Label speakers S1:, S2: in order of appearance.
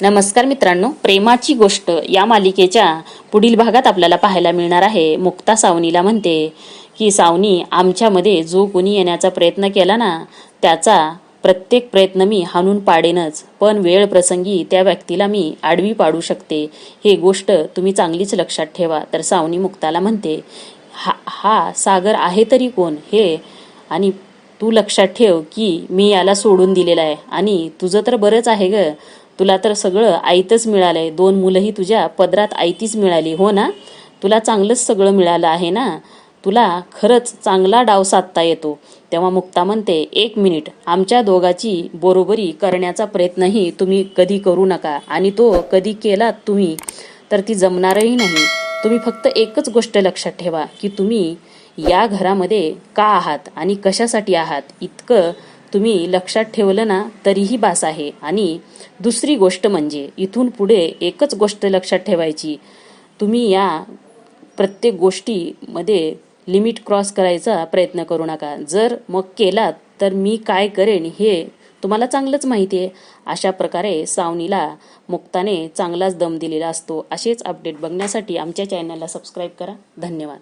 S1: नमस्कार मित्रांनो प्रेमाची गोष्ट या मालिकेच्या पुढील भागात आपल्याला पाहायला मिळणार आहे. मुक्ता सावनीला म्हणते की सावनी आमच्यामध्ये जो कोणी येण्याचा प्रयत्न केला ना त्याचा प्रत्येक प्रयत्न मी हाणून पाडेनच. पण वेळ प्रसंगी त्या व्यक्तीला मी आडवी पाडू शकते. हे गोष्ट तुम्ही चांगलीच लक्षात ठेवा. तर सावनी मुक्ताला म्हणते हा हा सागर आहे तरी कोण? हे आणि तू लक्षात ठेव की मी याला सोडून दिलेला आहे. आणि तुझं तर बरंच आहे ग. तुला तर सगळं आयतच मिळालंय. दोन मुलंही तुझ्या पदरात आयतीच मिळाली हो ना? तुला चांगलंच सगळं मिळालं आहे ना? तुला खरंच चांगला डाव साधता येतो. तेव्हा मुक्ता म्हणते एक मिनिट आमच्या दोघाची बरोबरी करण्याचा प्रयत्नही तुम्ही कधी करू नका. आणि तो कधी केलात तुम्ही तर ती जमणारही नाही. तुम्ही फक्त एकच गोष्ट लक्षात ठेवा की तुम्ही या घरामध्ये का आहात आणि कशासाठी आहात? इतकं तुम्ही लक्षात ठेवलं ना तरीही बास आहे. आणि दुसरी गोष्ट म्हणजे इथून पुढे एकच गोष्ट लक्षात ठेवायची. तुम्ही या प्रत्येक गोष्टीमध्ये लिमिट क्रॉस करायचा प्रयत्न करू नका. जर मग केलात तर मी काय करेन हे तुम्हाला चांगलंच माहिती आहे. अशा प्रकारे सावनीला मुक्ताने चांगलाच दम दिलेला असतो. असेच अपडेट बघण्यासाठी आमच्या चॅनलला सबस्क्राईब करा. धन्यवाद.